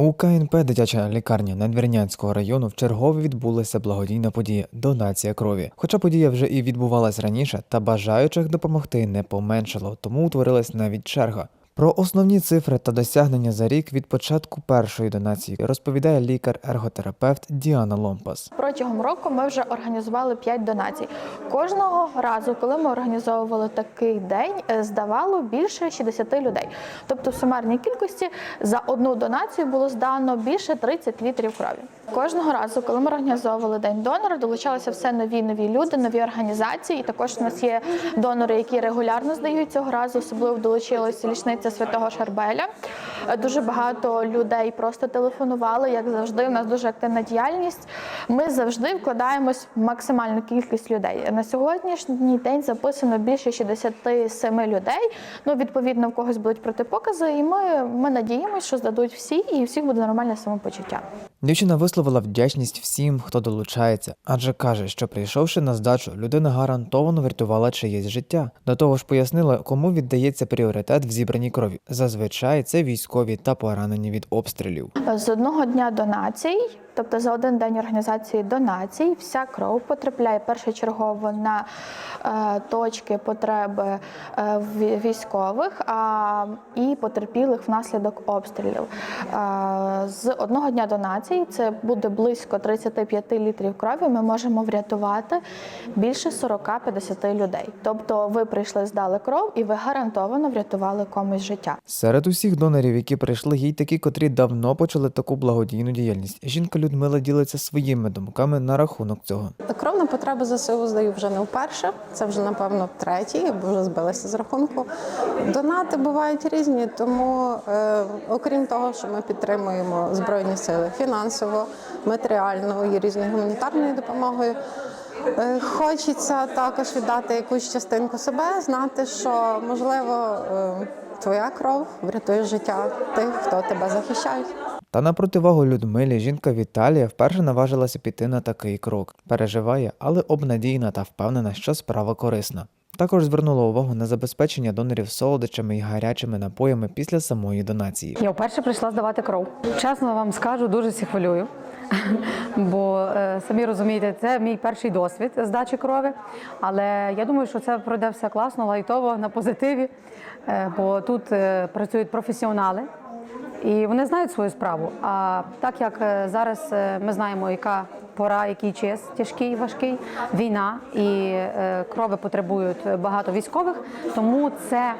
У КНП дитяча лікарня Надвірнянського району в чергове відбулася благодійна подія донація крові. Хоча подія вже і відбувалась раніше, та бажаючих допомогти не поменшало, тому утворилась навіть черга. Про основні цифри та досягнення за рік від початку першої донації розповідає лікар-ерготерапевт Діана Ломпас. Протягом року ми вже організували 5 донацій. Кожного разу, коли ми організовували такий день, е, здавало більше 60 людей. Тобто в сумарній кількості за одну донацію було здано більше 30 літрів крові. Кожного разу, коли ми організовували день донора, долучалися все нові нові люди, нові організації. І також у нас є донори, які регулярно здають цього разу. Особливо долучилася лічниця святого Шарбеля. Дуже багато людей просто телефонували, як завжди. У нас дуже активна діяльність. Ми завжди вкладаємось в максимальну кількість людей. На сьогоднішній день записано більше 67 людей. Ну, відповідно, в когось будуть протипокази, і ми, ми надіємося, що здадуть всі, і у всіх буде нормальне самопочуття. Дівчина висловила вдячність всім, хто долучається, адже каже, що прийшовши на здачу, людина гарантовано врятувала чиєсь життя. До того ж, пояснила, кому віддається пріоритет в зібраній крові. Зазвичай це військові та поранені від обстрілів. З одного дня донацій, тобто за один день організації донацій, вся кров потрапляє першочергово на е, точки потреби е, військових і потерпілих внаслідок обстрілів. Е, з одного дня донацій це буде близько 35 літрів крові. Ми можемо врятувати більше 40-50 людей. Тобто, ви прийшли, здали кров, і ви гарантовано врятували комусь життя. Серед усіх донорів, які прийшли, є й такі, котрі давно почали таку благодійну діяльність. Жінка Людмила ділиться своїми думками на рахунок цього. Кров на потреби ЗСУ здаю вже не вперше. Це вже напевно третій, бо вже збилася з рахунку. Донати бувають різні, тому е, окрім того, що ми підтримуємо збройні сили фінансово, матеріально і різною гуманітарною допомогою. е, Хочеться також віддати якусь частинку себе, знати, що можливо е, твоя кров врятує життя тих, хто тебе захищає. Та на противагу Людмилі жінка Віталія вперше наважилася піти на такий крок. Переживає, але обнадійна та впевнена, що справа корисна. Також звернула увагу на забезпечення донорів солодощами і гарячими напоями після самої донації. Я вперше прийшла здавати кров. Чесно вам скажу, дуже сі хвилюю. Бо е, самі розумієте, це мій перший досвід здачі крові. Але я думаю, що це пройде все класно, лайтово, на позитиві. Е, бо тут е, працюють професіонали. І вони знають свою справу. А так як е, зараз е, ми знаємо, яка пора, який час тяжкий, важкий, війна і е, крови потребують багато військових, тому це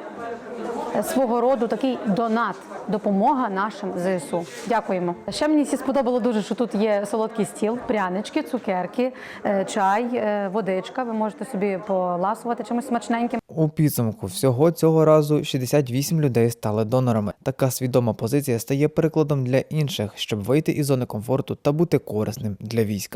свого роду такий донат, допомога нашим ЗСУ. Дякуємо. Ще мені всі сподобало дуже, що тут є солодкий стіл, прянички, цукерки, е, чай, е, водичка. Ви можете собі поласувати чимось смачненьким. У підсумку всього цього разу 68 людей стали донорами. Така свідома позиція стає прикладом для інших, щоб вийти із зони комфорту та бути корисним для війська.